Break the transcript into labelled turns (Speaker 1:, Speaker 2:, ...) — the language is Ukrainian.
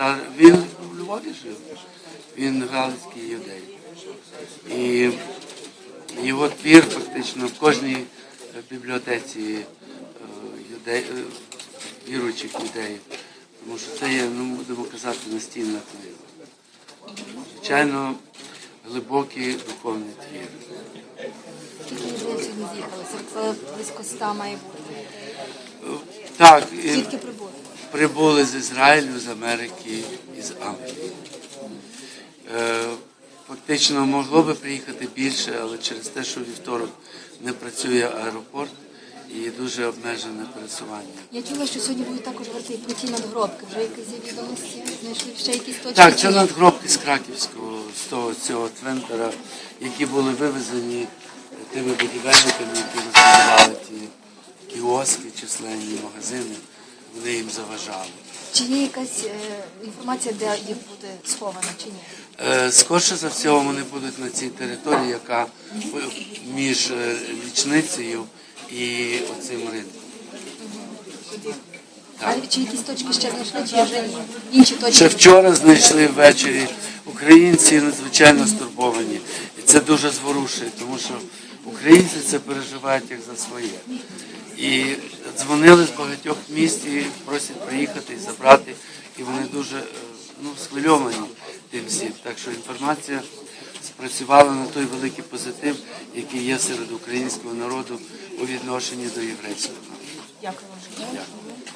Speaker 1: татар. Він в Львові жив. Він галицький юдей. І його твір фактично в кожній е, бібліотеці е, юдей, е, віруючих юдеїв. Тому що це є, ну будемо казати, настільна книга. Звичайно, глибокий духовний твір.
Speaker 2: Скільки людей сьогодні з'їхали? Це близько ста має бути.
Speaker 1: Так,
Speaker 2: Звідки прибули?
Speaker 1: Прибули з Ізраїлю, з Америки і з Англії. Е, Фактично могло би приїхати більше, але через те, що вівторок не працює аеропорт і дуже обмежене пересування.
Speaker 2: Я чула, що сьогодні будуть також варти про ті надгробки. Вже якісь відомості? Знайшли ще якісь точки?
Speaker 1: Так, це надгробки з Краківського, з того цього цвинтара, які були вивезені тими будівельниками, які розбудували ті кіоски, численні магазини. Вони їм заважали.
Speaker 2: Чи є якась е, інформація, де їх буде сховано, чи ні?
Speaker 1: Е, Скорше за всього вони будуть на цій території, яка між е, лічницею і оцим ринком.
Speaker 2: А чи якісь точки ще знайшли, чи вже ні? Інші точки?
Speaker 1: Ще вчора знайшли ввечері. Українці надзвичайно стурбовані. І це дуже зворушує, тому що українці це переживають як за своє. І дзвонили з багатьох міст і просять приїхати і забрати. І вони дуже е, ну, схвильовані тим всім. Так що інформація спрацювала на той великий позитив, який є серед українського народу у відношенні до єврейського народу.
Speaker 2: Дякую.
Speaker 1: Дякую.